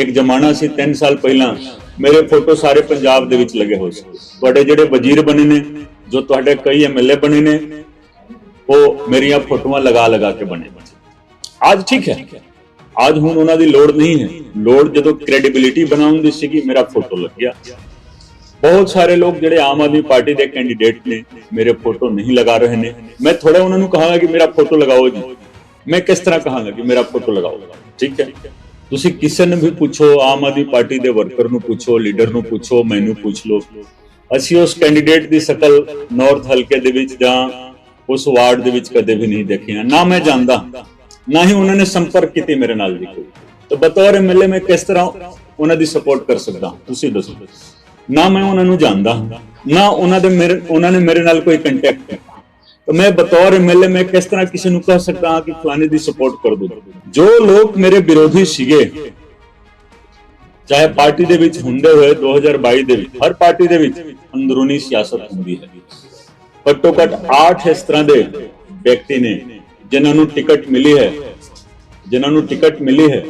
ਇੱਕ ਜ਼ਮਾਨਾ ਸੀ 3 ਸਾਲ ਪਹਿਲਾਂ, ਮੇਰੇ ਫੋਟੋ ਸਾਰੇ ਪੰਜਾਬ ਦੇ ਵਿੱਚ ਲੱਗੇ ਹੋਏ ਸੀ। ਤੁਹਾਡੇ ਜਿਹੜੇ ਵਜ਼ੀਰ ਬਣੇ ਨੇ, ਜੋ ਤੁਹਾਡੇ ਕਈ ਐਮਐਲਏ ਬਣੇ ਨੇ, ਉਹ ਮੇਰੀਆਂ ਫੋਟੋਆਂ ਲਗਾ ਲਗਾ ਕੇ ਬਣੇ ਅੱਜ ਠੀਕ ਹੈ। ਅੱਜ ਹੁਣ ਉਹਨਾਂ ਦੀ ਲੋੜ ਨਹੀਂ ਹੈ। ਲੋੜ ਜਦੋਂ ਕ੍ਰੈਡੀਬਿਲਿਟੀ ਬਣਾਉਣ ਦੀ ਸੀਗੀ, ਮੇਰਾ ਫੋਟੋ ਲੱਗਿਆ। ਬਹੁਤ ਸਾਰੇ ਲੋਕ ਜਿਹੜੇ ਆਮ ਆਦਮੀ ਪਾਰਟੀ ਦੇ ਕੈਂਡੀਡੇਟ ਨੇ, ਮੇਰੇ ਫੋਟੋ ਨਹੀਂ ਲਗਾ ਰਹੇ ਨੇ। ਮੈਂ ਥੋੜਾ ਉਹਨਾਂ ਨੂੰ ਕਹਾਂਗਾ ਕਿ ਮੇਰਾ ਫੋਟੋ ਲਗਾਓ ਜੀ। ਮੈਂ ਕਿਸ ਤਰ੍ਹਾਂ ਕਹਾਂਗਾ ਕਿ ਮੇਰਾ ਫੋਟੋ ਲਗਾਓ। ਠੀਕ ਹੈ। ਤੁਸੀਂ ਕਿਸੇ ਨੂੰ ਵੀ ਪੁੱਛੋ, ਆਮ ਆਦਮੀ ਪਾਰਟੀ ਦੇ ਵਰਕਰ ਨੂੰ ਪੁੱਛੋ ਲੀਡਰ ਨੂੰ ਪੁੱਛੋ, ਮੈਨੂੰ ਪੁੱਛ ਲਓ। ਅਸੀਂ ਉਸ ਕੈਂਡੀਡੇਟ ਦੀ ਸ਼ਕਲ ਨਾਰਥ ਹਲਕੇ ਦੇ ਵਿੱਚ ਜਾਂ ਉਸ ਵਾਰਡ ਦੇ ਵਿੱਚ ਕਦੇ ਵੀ ਨਹੀਂ ਦੇਖਿਆ। ਨਾ ਮੈਂ ਜਾਣਦਾ, ਨਾ ਹੀ ਉਹਨਾਂ ਨੇ ਸੰਪਰਕ ਕੀਤੀ ਮੇਰੇ ਨਾਲ ਵੀ ਕੋਈ। ਤਾਂ ਬਤੌਰ ਐਮਐਲਏ ਮੈਂ ਕਿਸ ਤਰ੍ਹਾਂ ਉਹਨਾਂ ਦੀ ਸਪੋਰਟ ਕਰ ਸਕਦਾ? ਤੁਸੀਂ ਦੱਸੋ। ਨਾ ਮੈਂ ਉਹਨਾਂ ਨੂੰ ਜਾਣਦਾ, ਨਾ ਉਹਨਾਂ ਦੇ ਮੇਰੇ, ਉਹਨਾਂ ਨੇ ਮੇਰੇ ਨਾਲ ਕੋਈ ਕੰਟੈਕਟ ਹੈ ਤਾਂ ਮੈਂ ਬਤੌਰ ਐਮਐਲਏ ਮੈਂ ਕਿਸ ਤਰ੍ਹਾਂ ਕਿਸੇ ਨੂੰ ਕਹਿ ਸਕਦਾ ਹਾਂ ਕਿ ਫਲਾਣੇ ਦੀ ਸਪੋਰਟ ਕਰ ਦੋ? ਜੋ ਲੋਕ ਮੇਰੇ ਵਿਰੋਧੀ ਸੀਗੇ, ਚਾਹੇ ਪਾਰਟੀ ਦੇ ਵਿੱਚ ਹੁੰਦੇ ਹੋਏ 2022 ਦੇ ਵਿੱਚ, ਹਰ ਪਾਰਟੀ ਦੇ ਵਿੱਚ ਅੰਦਰੂਨੀ ਸਿਆਸਤ ਹੁੰਦੀ ਹੈ। ਘੱਟੋ ਘੱਟ 8 ਇਸ ਤਰ੍ਹਾਂ ਦੇ ਵਿਅਕਤੀ ਨੇ ਜਿਨ੍ਹਾਂ ਨੂੰ ਟਿਕਟ ਮਿਲੀ ਹੈ, ਜਿਨ੍ਹਾਂ ਨੂੰ ਟਿਕਟ ਮਿਲੀ ਹੈ,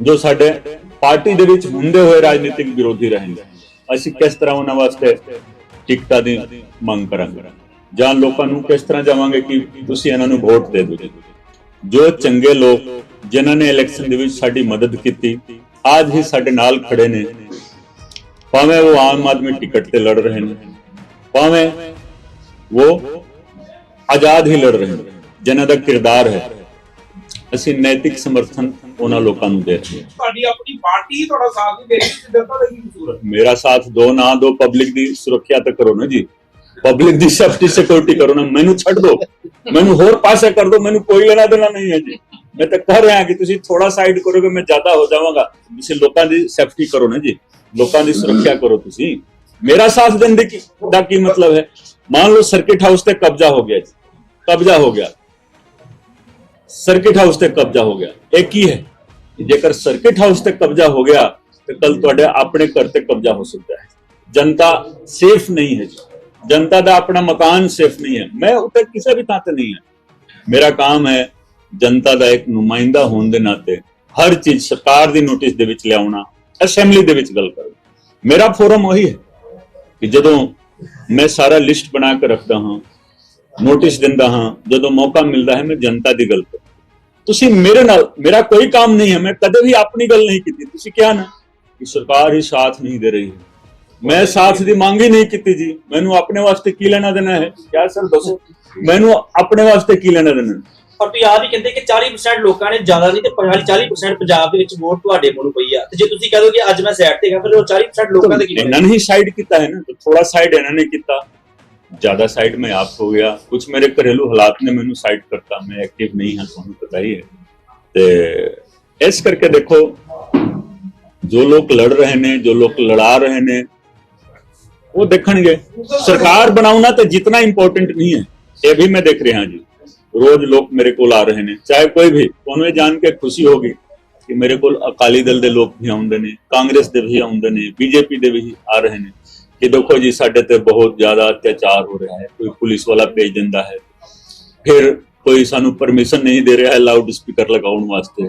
ਜੋ ਸਾਡੇ ਪਾਰਟੀ ਦੇ ਵਿੱਚ ਹੁੰਦੇ ਹੋਏ ਰਾਜਨੀਤਿਕ ਵਿਰੋਧੀ ਰਹਿੰਦੇ ਅਸੀਂ ਕਿਸ ਤਰ੍ਹਾਂ ਉਹਨਾਂ ਵਾਸਤੇ ਟਿਕਟਾਂ ਦੀ ਮੰਗ ਕਰਾਂਗੇ। ਜਾਂ ਲੋਕਾਂ ਨੂੰ ਕਿਸ ਤਰ੍ਹਾਂ ਜਾਵਾਂਗੇ ਕਿ ਤੁਸੀਂ ਇਹਨਾਂ ਨੂੰ ਵੋਟ ਦੇ ਦਿਓ। ਜੋ ਚੰਗੇ ਲੋਕ ਜਿਨ੍ਹਾਂ ਨੇ ਇਲੈਕਸ਼ਨ ਦੇ ਵਿੱਚ ਸਾਡੀ ਮਦਦ ਕੀਤੀ ਅੱਜ ਹੀ ਸਾਡੇ ਨਾਲ ਖੜੇ ਨੇ। ਭਾਵੇਂ ਉਹ ਆਮ ਆਦਮੀ ਟਿਕਟ ਤੇ ਲੜ ਰਹੇ ਨੇ, ਭਾਵੇਂ ਉਹ ਆਜ਼ਾਦ ਹੀ ਲੜ ਰਹੇ ਨੇ, ਜਿਨ੍ਹਾਂ ਦਾ ਕਿਰਦਾਰ ਹੈ। ਅਸੀਂ ਨੈਤਿਕ ਸਮਰਥਨ ਉਹਨਾਂ ਲੋਕਾਂ ਨੂੰ ਦੇ ਰਹੇ ਹਾਂ। ਤੁਹਾਡੀ ਆਪਣੀ ਪਾਰਟੀ ਤੁਹਾਡਾ ਸਾਥ ਨਹੀਂ ਦੇ ਰਹੀ ਤੇ ਜਨਤਾ ਦਾ ਕੀ ਕਸੂਰ ਮੇਰਾ ਸਾਥ ਦੋ ਨਾ ਦੋ ਪਬਲਿਕ ਦੀ ਸੁਰੱਖਿਆ ਤਾਂ ਕਰੋ ਨਾ ਜੀ। ਪਬਲਿਕ ਦੀ ਸੇਫਟੀ ਸਿਕਿਉਰਿਟੀ ਕਰੋ ਨਾ ਮੈਨੂੰ ਛੱਡ ਦਿਓ ਮੈਨੂੰ ਹੋਰ ਪਾਸੇ ਕਰ ਦਿਓ ਮੈਨੂੰ ਕੋਈ ਲੈਣਾ ਦੇਣਾ ਨਹੀਂ ਹੈ ਜੀ। ਮੈਂ ਤਾਂ ਕਹਿ ਰਿਹਾ ਕਿ ਤੁਸੀਂ ਥੋੜਾ ਸਾਈਡ ਕਰੋਗੇ ਮੈਂ ਜ਼ਿਆਦਾ ਹੋ ਜਾਵਾਂਗਾ। ਤੁਸੀਂ ਲੋਕਾਂ ਦੀ ਸੇਫਟੀ ਕਰੋ ਨਾ ਜੀ। ਲੋਕਾਂ ਦੀ ਸੁਰੱਖਿਆ ਕਰੋ ਤੁਸੀਂ। ਮੇਰਾ ਸਾਥ ਦੇਣ ਦੇ ਕੀ ਦਾ ਕੀ ਮਤਲਬ ਹੈ? ਮੰਨ ਲਓ ਸਰਕਿਟ ਹਾਊਸ ਤੇ ਕਬਜ਼ਾ ਹੋ ਗਿਆ ਜੀ। ਕਬਜ਼ਾ ਹੋ ਗਿਆ। ਸਰਕਿਟ ਹਾਊਸ ਤੇ ਕਬਜ਼ਾ ਹੋ ਗਿਆ। ਇਹ ਕੀ ਹੈ? ਜੇਕਰ ਸਰਕਿਟ ਹਾਊਸ ਤੇ ਕਬਜ਼ਾ ਹੋ ਗਿਆ, ਤੇ ਕੱਲ ਤੁਹਾਡੇ ਆਪਣੇ ਘਰ ਤੇ ਕਬਜ਼ਾ ਹੋ ਸਕਦਾ ਹੈ। ਜਨਤਾ ਸੇਫ ਨਹੀਂ ਹੈ ਜੀ। ਜਨਤਾ ਦਾ ਆਪਣਾ ਮਕਾਨ ਸੇਫ ਨਹੀਂ ਹੈ। ਮੈਂ ਉੱਤੇ ਕਿਸੇ ਵੀ ਥਾਂ ਤੇ ਨਹੀਂ ਹੈ। ਮੇਰਾ ਕੰਮ ਹੈ ਜਨਤਾ ਦਾ ਇੱਕ ਨੁਮਾਇੰਦਾ ਹੋਣ ਦੇ ਨਾਤੇ ਹਰ ਚੀਜ਼ ਸਰਕਾਰ ਦੀ ਨੋਟਿਸ ਦੇ ਵਿੱਚ ਲਿਆਉਣਾ ਅਸੈਂਬਲੀ ਦੇ ਵਿੱਚ ਗੱਲ ਕਰਨਾ ਮੇਰਾ ਫੋਰਮ ਉਹੀ ਹੈ ਕਿ ਜਦੋਂ ਮੈਂ ਸਾਰਾ ਲਿਸਟ ਬਣਾ ਕੇ ਰੱਖਦਾ ਹਾਂ ਨੋਟਿਸ ਦਿੰਦਾ ਹਾਂ ਜਦੋਂ ਮੌਕਾ ਮਿਲਦਾ ਹੈ ਮੈਂ ਜਨਤਾ ਦੀ ਗੱਲ ਕਰਦਾ। ਤੁਸੀਂ ਮੇਰੇ ਨਾਲ ਮੇਰਾ ਕੋਈ ਕੰਮ ਨਹੀਂ ਹੈ ਮੈਂ ਕਦੇ ਵੀ ਆਪਣੀ ਗੱਲ ਨਹੀਂ ਕੀਤੀ। ਤੁਸੀਂ ਕਿਹਾ ਨਾ ਕਿ ਸਰਕਾਰ ਹੀ ਸਾਥ ਨਹੀਂ ਦੇ ਰਹੀ। ਹੈ ਮੈਂ ਸਾਥ ਦੀ ਮੰਗ ਹੀ ਨਹੀਂ ਕੀਤੀ ਜੀ। ਮੈਨੂੰ ਆਪਣੇ ਵਾਸਤੇ ਕੀ ਲੈਣਾ ਦੇਣਾ ਹੈ? ਕਿਆ ਸਰ ਦੱਸੋ? ਮੈਨੂੰ ਆਪਣੇ ਵਾਸਤੇ ਕੀ ਲੈਣਾ ਦੇਣਾ? ਪਰ ਤੁਸੀਂ ਆਪ ਹੀ ਕਹਿੰਦੇ ਕਿ 40% ਲੋਕਾਂ ਨੇ ਜ਼ਿਆਦਾ ਨਹੀਂ ਤੇ 40 40% ਪੰਜਾਬ ਦੇ ਵਿੱਚ ਵੋਟ ਤੁਹਾਡੇ ਕੋਲ ਪਈ ਆ। ਤੇ ਜੇ ਤੁਸੀਂ ਕਹੋ ਕਿ ਅੱਜ ਮੈਂ ਸਾਈਡ ਤੇ ਗਿਆ ਫਿਰ ਉਹ 40% ਲੋਕਾਂ ਦੇ ਕੀ ਇਹਨਾਂ ਨੇ ਹੀ ਸਾਈਡ ਕੀਤਾ ਹੈ ਨਾ ਥੋੜਾ ਸਾਈਡ ਇਹਨਾਂ ਨੇ ਕੀਤਾ। ਜ਼ਿਆਦਾ ਸਾਈਡ ਮੈਂ ਆਪ ਹੋ ਗਿਆ ਕੁਝ ਮੇਰੇ ਘਰੇਲੂ ਹਾਲਾਤ ਨੇ ਮੈਨੂੰ ਸਾਈਡ ਕਰਤਾ ਮੈਂ ਐਕਟਿਵ ਨਹੀਂ ਹਾਂ ਤੁਹਾਨੂੰ ਪਤਾ ਹੀ ਹੈ ਤੇ ਇਸ ਕਰਕੇ ਦੇਖੋ ਜੋ ਲੋਕ ਲੜ ਰਹੇ ਨੇ ਜੋ ਲੋਕ ਲੜਾ ਰਹੇ ਨੇ ਉਹ ਦੇਖਣਗੇ ਸਰਕਾਰ ਬਣਾਉਣਾ ਤਾਂ ਜਿੰਨਾ ਇੰਪੋਰਟੈਂਟ ਨਹੀਂ ਹੈ ਇਹ ਵੀ ਮੈਂ ਦੇਖ ਰਿਹਾ ਜੀ ਰੋਜ਼ ਲੋਕ ਮੇਰੇ ਕੋਲ ਆ ਰਹੇ ਨੇ ਚਾਹੇ ਕੋਈ ਵੀ ਤੁਹਾਨੂੰ ਇਹ ਜਾਣ ਕੇ ਖੁਸ਼ੀ ਹੋਗੀ ਕਿ ਮੇਰੇ ਕੋਲ ਅਕਾਲੀ ਦਲ ਦੇ ਲੋਕ ਵੀ ਆਉਂਦੇ ਨੇ ਕਾਂਗਰਸ ਦੇ ਵੀ ਆਉਂਦੇ ਨੇ ਬੀਜੇਪੀ ਦੇ ਵੀ ਆ ਰਹੇ ਨੇ ਕਿ ਦੇਖੋ ਜੀ ਸਾਡੇ ਤੇ ਬਹੁਤ ਜ਼ਿਆਦਾ ਅਤਿਆਚਾਰ ਹੋ ਰਿਹਾ ਹੈ ਕੋਈ ਪੁਲਿਸ ਵਾਲਾ ਭੇਜ ਦਿੰਦਾ ਹੈ ਫਿਰ ਕੋਈ ਸਾਨੂੰ ਪਰਮਿਸ਼ਨ ਨਹੀਂ ਦੇ ਰਿਹਾ ਹੈ ਲਾਊਡ ਸਪੀਕਰ ਲਗਾਉਣ ਵਾਸਤੇ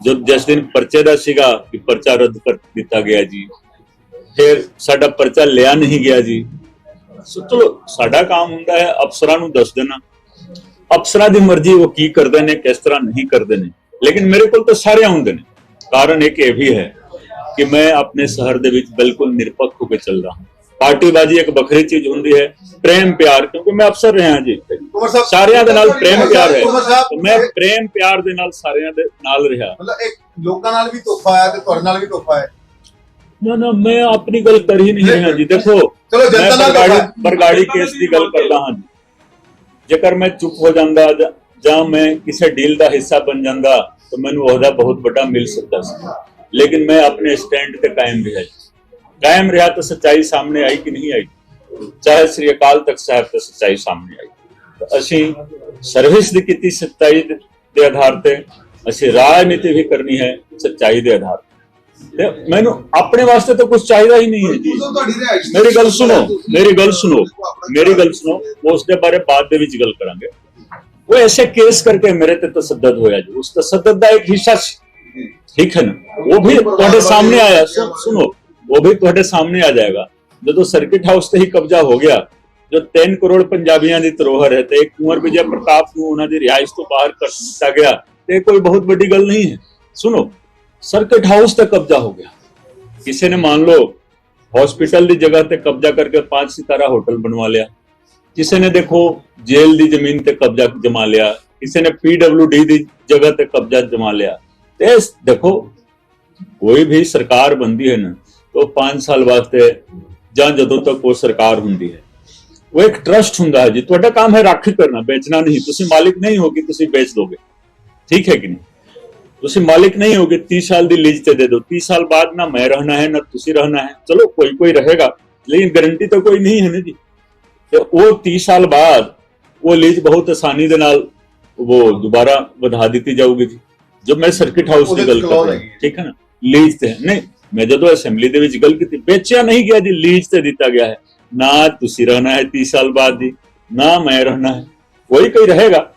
ਜਦ ਜਿਸ ਦਿਨ ਪਰਚੇ ਦਾ ਸੀਗਾ ਕਿ ਪਰਚਾ ਰੱਦ ਕਰ ਦਿੱਤਾ ਗਿਆ ਜੀ ਫਿਰ ਸਾਡਾ ਪਰਚਾ ਲਿਆ ਨਹੀਂ ਗਿਆ ਜੀ ਸੋ ਚਲੋ ਸਾਡਾ ਕੰਮ ਹੁੰਦਾ ਹੈ ਅਫਸਰਾਂ ਨੂੰ ਦੱਸ ਦੇਣਾ ਅਫਸਰਾਂ ਦੀ ਮਰਜ਼ੀ ਉਹ ਕੀ ਕਰਦੇ ਨੇ ਕਿਸ ਤਰ੍ਹਾਂ ਨਹੀਂ ਕਰਦੇ ਨੇ ਲੇਕਿਨ ਮੇਰੇ ਕੋਲ ਤਾਂ ਸਾਰੇ ਆਉਂਦੇ ਨੇ ਕਾਰਨ ਇੱਕ ਇਹ ਵੀ ਹੈ ਕਿ ਮੈਂ ਆਪਣੇ ਸ਼ਹਿਰ ਦੇ ਵਿੱਚ ਬਿਲਕੁਲ ਨਿਰਪੱਖ ਹੋ ਕੇ ਚੱਲਦਾ ਹਾਂ। ਪਾਰਟੀਬਾਜ਼ੀ ਇੱਕ ਵੱਖਰੀ ਚੀਜ਼ ਹੁੰਦੀ ਹੈ ਪ੍ਰੇਮ ਪਿਆਰ ਕਿਉਂਕਿ ਮੈਂ ਅਫਸਰ ਰਿਹਾ ਜੀ ਸਾਰਿਆਂ ਦੇ ਨਾਲ ਪ੍ਰੇਮ ਪਿਆਰ ਹੈ। ਮੈਂ ਪ੍ਰੇਮ ਪਿਆਰ ਦੇ ਨਾਲ ਸਾਰਿਆਂ ਦੇ ਨਾਲ ਰਿਹਾ। ਮਤਲਬ ਇੱਕ ਲੋਕਾਂ ਨਾਲ ਵੀ ਤੋਹਫਾ ਹੈ ਤੇ ਤੁਹਾਡੇ ਨਾਲ ਵੀ ਤੋਹਫਾ ਹੈ ਨਾ ਨਾ ਮੈਂ ਆਪਣੀ ਗੱਲ ਕਰ ਹੀ ਨਹੀਂ ਰਿਹਾ ਜੀ। ਦੇਖੋ ਚਲੋ ਜਨਤਾ ਨਾਲ ਬਰਗਾੜੀ ਕੇਸ ਦੀ ਗੱਲ ਕਰਦਾ ਹਾਂ ਜੇਕਰ ਮੈਂ ਚੁੱਪ ਹੋ ਜਾਂਦਾ ਜਾਂ ਮੈਂ ਕਿਸੇ ਡੀਲ ਦਾ ਹਿੱਸਾ ਬਣ ਜਾਂਦਾ ਤਾਂ ਮੈਨੂੰ ਉਹਦਾ ਬਹੁਤ ਵੱਡਾ ਮਿਲ ਸਕਦਾ ਸੀ। ਲੇਕਿਨ ਮੈਂ ਆਪਣੇ ਸਟੈਂਡ ਤੇ ਕਾਇਮ ਰਿਹਾ ਕਾਇਮ ਰਿਹਾ ਤਾਂ ਸੱਚਾਈ ਸਾਹਮਣੇ ਆਈ ਕਿ ਨਹੀਂ ਆਈ? ਚਾਹੇ ਸ੍ਰੀ ਅਕਾਲ ਤਖਤ ਸਾਹਿਬ ਤੇ ਸੱਚਾਈ ਸਾਹਮਣੇ ਆਈ। ਅਸੀਂ ਸਰਵਿਸ ਦੀ ਕੀਤੀ ਸੱਚਾਈ ਦੇ ਆਧਾਰ ਤੇ। ਅਸੀਂ ਰਾਜਨੀਤੀ ਵੀ ਕਰਨੀ ਹੈ ਸੱਚਾਈ ਦੇ ਆਧਾਰ ਤੇ। ਮੈਨੂੰ ਆਪਣੇ ਵਾਸਤੇ ਤਾਂ ਕੁਝ ਚਾਹੀਦਾ ਹੀ ਨਹੀਂ ਹੈ ਜੀ। ਮੇਰੀ ਗੱਲ ਸੁਣੋ ਮੇਰੀ ਗੱਲ ਸੁਣੋ ਮੇਰੀ ਗੱਲ ਸੁਣੋ ਉਸ ਦੇ ਬਾਰੇ ਬਾਅਦ ਦੇ ਵਿੱਚ ਗੱਲ ਕਰਾਂਗੇ। ਉਹ ਐਸੇ ਕੇਸ ਕਰਕੇ ਮੇਰੇ ਤੇ ਤਸੱਦਦ ਹੋਇਆ ਜੀ। ਉਸ ਤਸੱਦਦ ਦਾ ਇੱਕ ਹਿੱਸਾ ਸੀ। ਠੀਕ ਹੈ ਨਾ? ਉਹ ਵੀ ਤੁਹਾਡੇ ਸਾਹਮਣੇ ਆਇਆ। ਸੁਣੋ ਉਹ ਵੀ ਤੁਹਾਡੇ ਸਾਹਮਣੇ ਆ ਜਾਏਗਾ। ਜਦੋਂ ਸਰਕਿਟ ਹਾਊਸ ਤੇ ਹੀ ਕਬਜ਼ਾ ਹੋ ਗਿਆ, ਜੋ 3 ਕਰੋੜ ਪੰਜਾਬੀਆਂ ਦੀ ਧਰੋਹਰ ਹੈ ਤੇ ਕੁੰਵਰ ਵਿਜੇ ਪ੍ਰਤਾਪ ਨੂੰ ਉਹਨਾਂ ਦੀ ਰਿਹਾਇਸ਼ ਤੋਂ ਬਾਹਰ ਕਰ ਦਿੱਤਾ ਗਿਆ, ਤੇ ਕੋਈ ਬਹੁਤ ਵੱਡੀ ਗੱਲ ਨਹੀਂ ਹੈ। ਸੁਣੋ ਸਰਕਟ ਹਾਊਸ ਤੇ ਕਬਜ਼ਾ ਹੋ ਗਿਆ। ਕਿਸੇ ਨੇ ਮੰਨ ਲਓ ਹਸਪੀਟਲ ਦੀ ਜਗ੍ਹਾ ਤੇ ਕਬਜ਼ਾ ਕਰਕੇ ਪੰਜ ਸਿਤਾਰਾ ਹੋਟਲ ਬਣਵਾ ਲਿਆ। ਕਿਸੇ ਨੇ ਦੇਖੋ, ਜੇਲ੍ਹ ਦੀ ਜ਼ਮੀਨ ਤੇ ਕਬਜ਼ਾ ਜਮਾ ਲਿਆ। ਕਿਸੇ ਨੇ ਪੀਡਬਲਯੂਡੀ ਦੀ ਜਗ੍ਹਾ ਤੇ ਕਬਜ਼ਾ ਜਮਾ ਲਿਆ। ਤੇ ਦੇਖੋ, ਕੋਈ ਵੀ ਸਰਕਾਰ ਬੰਦੀ ਹੈ ਨਾ तो 5 ਸਾਲ ਵਾਸਤੇ ਜਾਂ ਜਦੋਂ ਤੱਕ ਉਹ ਸਰਕਾਰ ਹੁੰਦੀ ਹੈ। ਉਹ ਇੱਕ ਟਰਸਟ ਹੁੰਦਾ ਹੈ ਜੀ, ਤੁਹਾਡਾ ਕੰਮ ਹੈ ਰਾਖੀ ਕਰਨਾ, ਵੇਚਣਾ ਨਹੀਂ, ਤੁਸੀਂ ਮਾਲਿਕ ਨਹੀਂ ਹੋ ਕਿ ਤੁਸੀਂ ਵੇਚ ਦੋਗੇ। ਠੀਕ ਹੈ ਕਿ ਨਹੀਂ? ਤੁਸੀਂ ਮਾਲਿਕ ਨਹੀਂ ਹੋਗੇ 30 ਸਾਲ ਦੀ ਲੀਜ਼ ਤੇ ਦੇ ਦਿਓ 30 ਸਾਲ ਬਾਅਦ ਨਾ ਮੈਂ ਰਹਿਣਾ ਹੈ, ਨਾ ਤੁਸੀਂ ਰਹਿਣਾ ਹੈ। ਚਲੋ ਕੋਈ ਕੋਈ ਰਹੇਗਾ, ਲੇਕਿਨ ਗਾਰੰਟੀ ਤਾਂ ਕੋਈ ਨਹੀਂ ਹੈ ਨਾ ਜੀ। ਤੇ ਉਹ 30 ਸਾਲ ਬਾਅਦ ਉਹ ਲੀਜ਼ ਬਹੁਤ ਆਸਾਨੀ ਦੇ ਨਾਲ ਉਹ ਦੁਬਾਰਾ ਵਧਾ ਦਿੱਤੀ ਜਾਊਗੀ ਜੀ। ਜਦ ਮੈਂ ਸਰਕਿਟ ਹਾਊਸ ਦੀ ਗੱਲ ਚ ਕਰ clause ਰਿਹਾ ਹੈਗੀ ਹੈ। ਠੀਕ ਹੈ ਨਾ? ਲੀਜ਼ ਤੇ ਨਹੀਂ ਮੈਂ ਜਦੋਂ ਅਸੈਂਬਲੀ ਦੇ ਵਿੱਚ ਗੱਲ ਕੀਤੀ ਵੇਚਿਆ ਨਹੀਂ ਗਿਆ ਜੀ ਲੀਜ਼ ਤੇ ਦਿੱਤਾ ਗਿਆ ਹੈ। ਨਾ ਤੁਸੀਂ ਰਹਿਣਾ ਹੈ 30 ਸਾਲ ਬਾਅਦ ਜੀ ਨਾ ਮੈਂ ਰਹਿਣਾ ਹੈ। ਕੋਈ ਕੋਈ ਰਹੇਗਾ।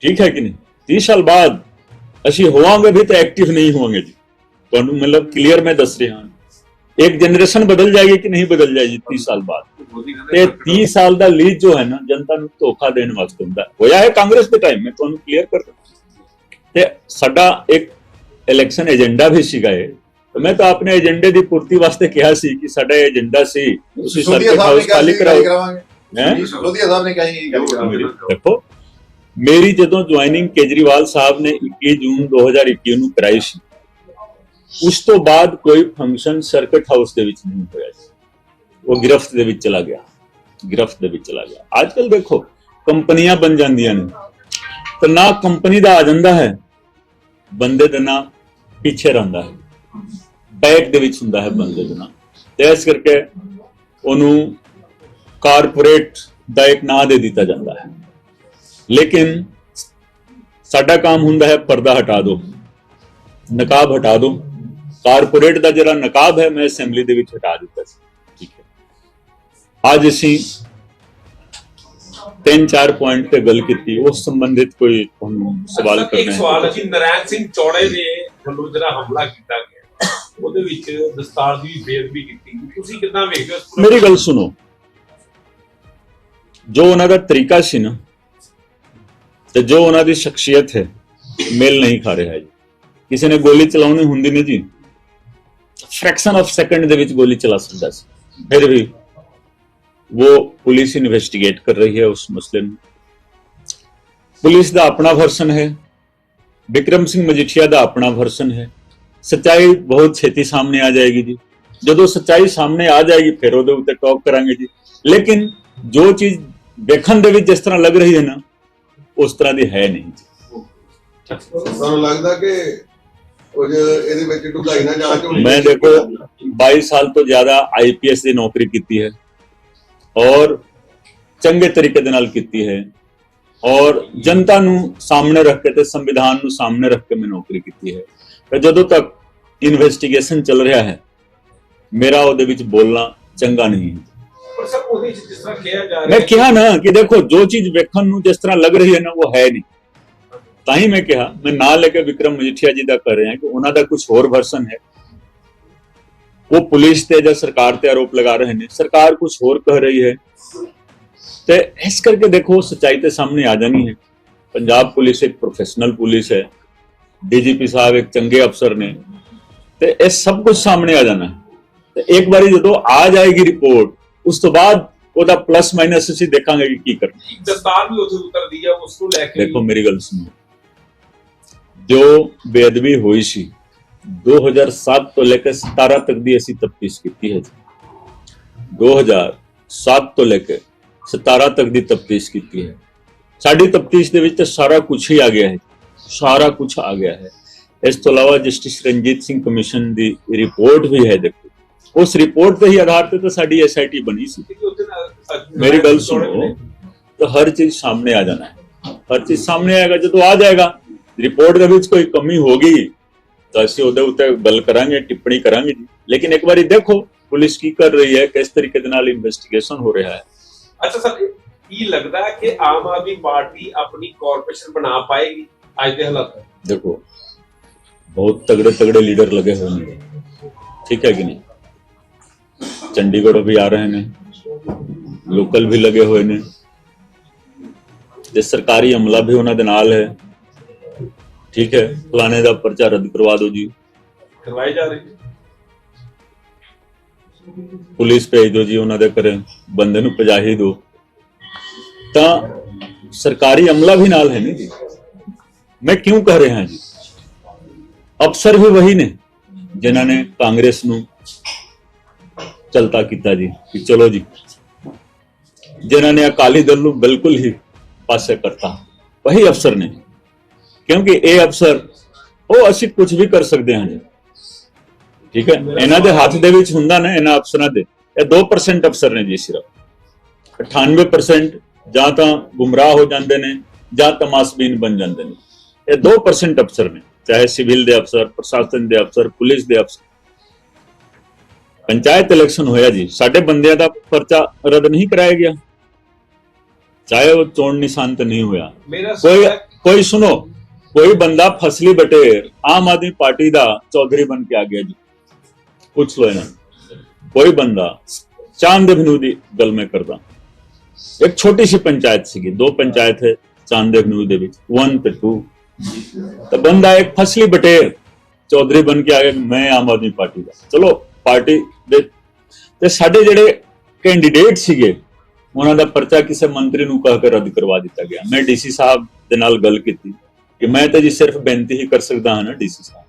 ਠੀਕ ਹੈ ਕਿ ਨਹੀਂ? 30 ਸਾਲ ਬਾਅਦ ਅਸੀਂ ਹੋਵਾਂਗੇ ਵੀ ਤਾਂ ਐਕਟਿਵ ਨਹੀਂ ਹੋਵਾਂਗੇ ਜੀ। ਤੁਹਾਨੂੰ ਮਤਲਬ ਕਲੀਅਰ ਮੈਂ ਦੱਸ ਰਿਹਾ। ਹਾਂ ਇੱਕ ਜਨਰੇਸ਼ਨ ਬਦਲ ਜਾਏਗੀ ਕਿ ਨਹੀਂ ਬਦਲ ਜਾਏਗੀ 30 ਸਾਲ ਬਾਅਦ? ਤੇ 30 ਸਾਲ ਦਾ ਲੀਜ਼ ਜੋ ਹੈ ਨਾ ਜਨਤਾ ਨੂੰ ਧੋਖਾ ਦੇਣ ਵਾਸਤੇ ਹੁੰਦਾ। ਹੋਇਆ ਹੈ ਕਾਂਗਰਸ ਦੇ ਟਾਈਮ ਮੈਂ ਤੁਹਾਨੂੰ ਕਲੀਅਰ ਕਰ ਤੇ ਸਾਡਾ ਇੱਕ ਇਲੈਕਸ਼ਨ ਏਜੰਡਾ ਵੀ ਸੀਗਾ ਇਹ। ਮੈਂ ਤਾਂ ਆਪਣੇ ਏਜੰਡੇ ਦੀ ਪੂਰਤੀ ਵਾਸਤੇ ਕਿਹਾ ਸੀ ਕਿ ਸਾਡਾ ਏਜੰਡਾ ਸੀ ਤੁਸੀਂ ਸਰਕਟ ਸਾਹਿਬ ਨੇ ਹਾਊਸ ਖਾਲੀ ਕਰਾਵਾਂਗੇ। ਹੈਂ? ਸੁਧੀਆ ਸਾਹਿਬ ਨੇ ਕਹੀ ਦੇਖੋ ਮੇਰੀ ਜਦੋਂ ਜੁਆਇਨਿੰਗ ਕੇਜਰੀਵਾਲ ਸਾਹਿਬ ਨੇ 21 ਜੂਨ 2021 ਨੂੰ ਕਰਾਈ ਸੀ ਉਸ ਤੋਂ ਬਾਅਦ ਕੋਈ ਫੰਕਸ਼ਨ ਸਰਕਟ ਹਾਊਸ ਦੇ ਵਿੱਚ ਨਹੀਂ ਹੋਇਆ ਸੀ। ਉਹ ਗ੍ਰਿਫਤ ਦੇ ਵਿੱਚ ਚਲਾ ਗਿਆ। ਗ੍ਰਿਫਤ ਦੇ ਵਿੱਚ ਚਲਾ ਗਿਆ। ਅੱਜ ਕੱਲ ਦੇਖੋ ਕੰਪਨੀਆਂ ਬਣ ਜਾਂਦੀਆਂ ਨੇ। ਤਾਂ ਨਾ ਕੰਪਨੀ ਦਾ ਆ ਜਾਂਦਾ ਹੈ, ਬੰਦੇ ਦਾ ਨਾ ਪਿੱਛੇ ਰਹਿੰਦਾ ਹੈ। ਬੈਕ ਦੇ ਵਿੱਚ ਹੁੰਦਾ ਹੈ ਬੰਦੇ ਦਾ ਨਾਂ। ਤੇ ਇਸ ਕਰਕੇ ਉਹਨੂੰ ਕਾਰਪੋਰੇਟ ਦਾ ਇੱਕ ਨਾਂ ਦੇ ਦਿੱਤਾ ਜਾਂਦਾ ਹੈ। ਲੇਕਿਨ ਸਾਡਾ ਕੰਮ ਹੁੰਦਾ ਹੈ ਪਰਦਾ ਹਟਾ ਦਿਓ, ਨਕਾਬ ਹਟਾ ਦਿਓ। ਕਾਰਪੋਰੇਟ ਦਾ ਜਿਹੜਾ ਨਕਾਬ ਹੈ, ਮੈਂ ਅਸੈਂਬਲੀ ਦੇ ਵਿੱਚ ਹਟਾ ਦਿੱਤਾ ਸੀ। ਠੀਕ ਹੈ। ਅੱਜ ਅਸੀਂ ਤਿੰਨ ਚਾਰ ਪੁਆਇੰਟ ਤੇ ਗੱਲ ਕੀਤੀ ਉਸ ਸੰਬੰਧਿਤ ਕੋਈ ਤੁਹਾਨੂੰ ਸਵਾਲ ਕਰਨਾ ਹੈ। ਸਵਾਲ ਹੈ ਜੀ ਨਰੈਣ ਸਿੰਘ ਚੌੜੇ ਦੇ ਵੱਲੋਂ ਜਿਹੜਾ ਹਮਲਾ ਕੀਤਾ ਗਿਆ ਉਹਦੇ ਵਿੱਚ ਦਸਤਾਰ ਦੀ ਵੀ ਬੇਅਦਬੀ ਕੀਤੀ। ਤੁਸੀਂ ਕਿੱਦਾਂ ਵੇਖਦੇ ਹੋ ਮੇਰੀ ਗੱਲ ਸੁਣੋ। ਜੋ ਉਹਨਾਂ ਦਾ ਤਰੀਕਾ ਸੀ ਨਾ ਤੇ ਜੋ ਉਹਨਾਂ ਦੀ ਸ਼ਖਸੀਅਤ ਹੈ ਮੇਲ ਨਹੀਂ ਖਾ ਰਿਹਾ ਜੀ। ਕਿਸੇ ਨੇ ਗੋਲੀ ਚਲਾਉਣੀ ਹੁੰਦੀ ਨਹੀਂ ਜੀ। ਫ੍ਰੈਕਸ਼ਨ ਆਫ ਸੈਕੰਡ ਦੇ ਵਿੱਚ ਗੋਲੀ ਚਲਾ ਸਕਦਾ ਸੀ। ਫਿਰ ਵੀ ਉਹ ਪੁਲਿਸ ਇਨਵੈਸਟੀਗੇਟ ਕਰ ਰਹੀ ਹੈ ਉਸ ਮਸਲੇ ਨੂੰ ਪੁਲਿਸ ਦਾ ਆਪਣਾ ਵਰਸ਼ਨ ਹੈ ਵਿਕਰਮ ਸਿੰਘ ਮਜੀਠੀਆ ਦਾ ਆਪਣਾ ਵਰਸ਼ਨ ਹੈ ਸੱਚਾਈ ਬਹੁਤ ਛੇਤੀ ਸਾਹਮਣੇ ਆ ਜਾਏਗੀ ਜੀ ਜਦੋਂ ਸੱਚਾਈ ਸਾਹਮਣੇ ਆ ਜਾਏਗੀ ਫਿਰ ਉਹਦੇ ਉੱਤੇ ਟਾਕ ਕਰਾਂਗੇ ਜੀ ਲੇਕਿਨ ਜੋ ਚੀਜ਼ ਵੇਖਣ ਦੇ ਵਿੱਚ ਜਿਸ ਤਰ੍ਹਾਂ ਲੱਗ ਰਹੀ ਹੈ ਨਾ ਉਸ ਤਰ੍ਹਾਂ ਦੀ ਹੈ ਨਹੀਂ ਜੀ ਸਾਨੂੰ ਲੱਗਦਾ ਕਿ ਕੁਝ ਇਹਦੇ ਵਿੱਚ ਢੁਕਾਈ ਨਾ ਜਾ ਕੇ ਮੈਂ ਦੇਖੋ 22 ਸਾਲ ਤੋਂ ਜ਼ਿਆਦਾ ਆਈਪੀਐਸ ਦੀ ਨੌਕਰੀ ਕੀਤੀ ਹੈ ਔਰ ਚੰਗੇ ਤਰੀਕੇ ਦੇ ਨਾਲ ਕੀਤੀ ਹੈ। ਔਰ ਜਨਤਾ ਨੂੰ ਸਾਹਮਣੇ ਰੱਖ ਕੇ ਤੇ ਸੰਵਿਧਾਨ ਨੂੰ ਸਾਹਮਣੇ ਰੱਖ ਕੇ ਮੈਂ ਨੌਕਰੀ ਕੀਤੀ ਹੈ। ਤੇ ਜਦੋਂ ਤੱਕ ਇਨਵੈਸਟੀਗੇਸ਼ਨ ਚੱਲ ਰਿਹਾ ਹੈ ਮੇਰਾ ਉਹਦੇ ਵਿੱਚ ਬੋਲਣਾ ਚੰਗਾ ਨਹੀਂ ਹੈ। ਪਰ ਸਰ ਉਹਦੇ ਵਿੱਚ ਜਿਸ ਤਰ੍ਹਾਂ ਕਿਹਾ ਜਾ ਰਿਹਾ ਮੈਂ ਕਿਹਾ ਨਾ ਕਿ ਦੇਖੋ ਜੋ ਚੀਜ਼ ਵੇਖਣ ਨੂੰ ਜਿਸ ਤਰ੍ਹਾਂ ਲੱਗ ਰਹੀ ਹੈ ਨਾ ਉਹ ਹੈ ਨਹੀਂ। ਤਾਂ ਹੀ ਮੈਂ ਕਿਹਾ ਮੈਂ ਨਾਂ ਲੈ ਕੇ ਵਿਕਰਮ ਮਜੀਠੀਆ ਜੀ ਦਾ ਕਰ ਰਿਹਾ ਕਿ ਉਹਨਾਂ ਦਾ ਕੁਝ ਹੋਰ ਵਰਸ਼ਨ ਹੈ। ਉਹ ਪੁਲਿਸ ਤੇ ਜਾਂ ਸਰਕਾਰ ਤੇ ਆਰੋਪ ਲਗਾ ਰਹੇ ਨੇ। ਸਰਕਾਰ ਕੁਝ ਹੋਰ ਕਹਿ ਰਹੀ ਹੈ। ਤੇ ਇਸ ਕਰਕੇ ਦੇਖੋ ਸੱਚਾਈ ਤੇ ਸਾਹਮਣੇ ਆ ਜਾਣੀ ਹੈ। ਪੰਜਾਬ ਪੁਲਿਸ ਇੱਕ ਪ੍ਰੋਫੈਸ਼ਨਲ ਪੁਲਿਸ ਹੈ। ਡੀਜੀਪੀ ਸਾਹਿਬ ਇੱਕ ਚੰਗੇ ਅਫਸਰ ਨੇ। ਤੇ ਇਹ ਸਭ ਕੁਝ ਸਾਹਮਣੇ ਆ ਜਾਣਾ। ਤੇ ਇੱਕ ਵਾਰੀ ਜਦੋਂ ਆ ਜਾਏਗੀ ਰਿਪੋਰਟ ਉਸ ਤੋਂ ਬਾਅਦ ਉਹਦਾ ਪਲੱਸ ਮਾਈਨਸ ਅਸੀਂ ਦੇਖਾਂਗੇ ਕਿ ਕੀ ਕਰਨਾ। ਦਸਤਾਰ ਵੀ ਉੱਥੇ ਉਤਰਦੀ ਹੈ ਉਸ ਨੂੰ ਲੈ ਕੇ ਦੇਖੋ ਮੇਰੀ ਗੱਲ ਸੁਣੋ। ਜੋ ਬੇਅਦਬੀ ਹੋਈ ਸੀ 2007 ਤੋਂ ਲੈ ਕੇ 17 ਤੱਕ ਦੀ ਅਸੀਂ ਤਫਤੀਸ਼ ਕੀਤੀ ਹੈ ਜੀ 2007 ਤੋਂ ਲੈ ਕੇ 17 ਤੱਕ ਦੀ ਤਫਤੀਸ਼ ਕੀਤੀ ਹੈ ਸਾਡੀ ਤਫਤੀਸ਼ ਦੇ ਵਿੱਚ ਤਾਂ ਸਾਰਾ ਕੁਝ ਹੀ ਆ ਗਿਆ ਹੈ ਸਾਰਾ ਕੁਝ ਆ ਗਿਆ ਹੈ ਇਸ ਤੋਂ ਇਲਾਵਾ ਜਸਟਿਸ ਰਣਜੀਤ ਸਿੰਘ ਕਮਿਸ਼ਨ ਦੀ ਰਿਪੋਰਟ ਵੀ ਹੈ ਦੇਖੋ ਉਸ ਰਿਪੋਰਟ ਦੇ ਹੀ ਆਧਾਰ ਤੇ ਤਾਂ ਸਾਡੀ ਐਸਆਈਟੀ ਬਣੀ ਸੀ ਕਿਉਂਕਿ ਉੱਥੇ ਨਾ- ਮੇਰੀ ਗੱਲ ਚੌੜੇ ਸੁਣੋ ਨੇ। ਤਾਂ ਹਰ ਚੀਜ਼ ਸਾਹਮਣੇ ਆ ਜਾਣਾ ਹੈ ਹਰ ਚੀਜ਼ ਸਾਹਮਣੇ ਆਏਗਾ ਜਦੋਂ ਆ ਜਾਏਗਾ ਰਿਪੋਰਟ ਦੇ ਵਿੱਚ ਕੋਈ ਕਮੀ ਹੋਗੀ ਤਾਂ ਅਸੀਂ ਉਹਦੇ ਉੱਤੇ ਗੱਲ ਕਰਾਂਗੇ ਟਿੱਪਣੀ ਕਰਾਂਗੇ ਲੇਕਿਨ ਇੱਕ ਵਾਰੀ ਦੇਖੋ ਪੁਲਿਸ ਕੀ ਕਰ ਰਹੀ ਹੈ ਕਿਸ ਤਰੀਕੇ ਦੇ ਨਾਲ ਇਨਵੈਸਟੀਗੇਸ਼ਨ ਹੋ ਰਿਹਾ ਹੈ। ਅੱਛਾ ਸਰ ਕੀ ਲੱਗਦਾ ਹੈ ਕਿ ਆਮ ਆਦਮੀ ਪਾਰਟੀ ਆਪਣੀ ਕਾਰਪੋਰੇਸ਼ਨ ਬਣਾ ਪਾਏਗੀ ਅੱਜ ਦੇ ਹਾਲਾਤ? ਦੇਖੋ ਬਹੁਤ ਤਗੜੇ ਤਗੜੇ ਲੀਡਰ ਲੱਗੇ ਹੋਏ ਨੇ। ਠੀਕ ਹੈ ਕਿ ਨਹੀਂ? ਚੰਡੀਗੜ੍ਹੋਂ ਵੀ ਆ ਰਹੇ ਨੇ। ਲੋਕਲ ਵੀ ਲੱਗੇ ਹੋਏ ਨੇ। ਤੇ ਸਰਕਾਰੀ ਅਮਲਾ ਵੀ ਉਹਨਾਂ ਦੇ ਨਾਲ ਹੈ। ਠੀਕ ਹੈ ਫਲਾਣੇ ਦਾ ਪਰਚਾ ਰੱਦ ਕਰਵਾ ਦਿਓ ਜੀ। ਕਰਵਾਏ ਜਾ ਰਹੇ ਪੁਲਿਸ ਭੇਜ ਦਿਓ ਜੀ ਉਹਨਾਂ ਦੇ ਘਰੇ ਬੰਦੇ ਨੂੰ ਪਜਾ ਹੀ ਦਿਓ। ਤਾਂ ਸਰਕਾਰੀ ਅਮਲਾ ਵੀ ਨਾਲ ਹੈ ਨਹੀਂ ਜੀ। ਮੈਂ ਕਿਉਂ ਕਹਿ ਰਿਹਾ ਜੀ? ਅਫਸਰ ਵੀ ਵਹੀ ਨੇ ਜਿਨ੍ਹਾਂ ਨੇ ਕਾਂਗਰਸ ਨੂੰ ਚਲਤਾ ਕੀਤਾ ਜੀ ਕਿ ਚਲੋ ਜੀ। ਜਿਨ੍ਹਾਂ ਨੇ ਅਕਾਲੀ ਦਲ ਨੂੰ ਬਿਲਕੁਲ ਹੀ ਪਾਸੇ ਕਰਤਾ ਵਹੀ ਅਫਸਰ ਨੇ। ਕਿਉਂਕਿ ਇਹ ਅਫਸਰ ਉਹ ਅਸੀਂ ਕੁਝ ਵੀ ਕਰ ਸਕਦੇ ਹਾਂ ਜੀ। ਠੀਕ ਹੈ? ਇਹਨਾਂ ਦੇ ਹੱਥ ਦੇ ਵਿੱਚ ਹੁੰਦਾ ਨਾ ਇਹਨਾਂ ਅਫਸਰਾਂ ਦੇ। ਇਹ 2% ਅਫਸਰ ਨੇ ਜੀ ਸਿਰਫ। 98% ਜਾਂ ਤਾਂ ਗੁੰਮਰਾਹ ਹੋ ਜਾਂਦੇ ਨੇ ਜਾਂ ਤਮਾਸ਼ਬੀਨ ਬਣ ਜਾਂਦੇ ਨੇ। ਇਹ 2% ਅਫਸਰ ਨੇ ਚਾਹੇ ਸਿਵਲ ਦੇ ਅਫਸਰ ਪ੍ਰਸ਼ਾਸਨ ਦੇ ਅਫਸਰ ਪੁਲਿਸ ਦੇ ਅਫਸਰ। ਪੰਚਾਇਤ ਇਲੈਕਸ਼ਨ ਹੋਇਆ ਜੀ ਸਾਡੇ ਬੰਦਿਆਂ ਦਾ ਪਰਚਾ ਰੱਦ ਨਹੀਂ ਕਰਾਇਆ ਗਿਆ। ਚਾਹੇ ਉਹ ਚੋਣ ਨਿਸ਼ਾਨ ਤੇ ਨਹੀਂ ਹੋਇਆ। ਕੋਈ ਕੋਈ ਸੁਣੋ ਕੋਈ ਬੰਦਾ ਫਸਲੀ ਬਟੇਰ ਆਮ ਆਦਮੀ ਪਾਰਟੀ ਦਾ ਚੌਧਰੀ ਬਣ ਕੇ ਆ ਗਿਆ ਜੀ। ਪੁੱਛ ਲੋ ਇਹਨਾਂ ਨੂੰ। ਕੋਈ ਬੰਦਾ ਚਾਂਦ ਅਭਿਨੂ ਦੀ ਗੱਲ ਮੈਂ ਕਰਦਾ। ਇੱਕ ਛੋਟੀ ਸੀ ਪੰਚਾਇਤ ਸੀਗੀ, ਦੋ ਪੰਚਾਇਤ ਹੈ ਚਾਂਦ ਅਭਿਨੂ ਦੇ ਵਿੱਚ 1 ਤੇ 2 ਤਾਂ ਬੰਦਾ ਇੱਕ ਫਸਲੀ ਬਟੇਰ ਚੌਧਰੀ ਬਣ ਕੇ ਆ ਗਿਆ ਮੈਂ ਆਮ ਆਦਮੀ ਪਾਰਟੀ ਦਾ। ਚਲੋ, ਪਾਰਟੀ ਦੇ ਤੇ ਸਾਡੇ ਜਿਹੜੇ ਕੈਂਡੀਡੇਟ ਸੀਗੇ, ਉਹਨਾਂ ਦਾ ਪਰਚਾ ਕਿਸੇ ਮੰਤਰੀ ਨੂੰ ਕਹਿ ਕੇ ਰੱਦ ਕਰਵਾ ਦਿੱਤਾ ਗਿਆ। ਮੈਂ ਡੀਸੀ ਸਾਹਿਬ ਦੇ ਨਾਲ ਗੱਲ ਕੀਤੀ। ਕਿ ਮੈਂ ਤਾਂ ਜੀ ਸਿਰਫ ਬੇਨਤੀ ਹੀ ਕਰ ਸਕਦਾ ਹਾਂ ਨਾ ਡੀਸੀ ਸਾਹਿਬ।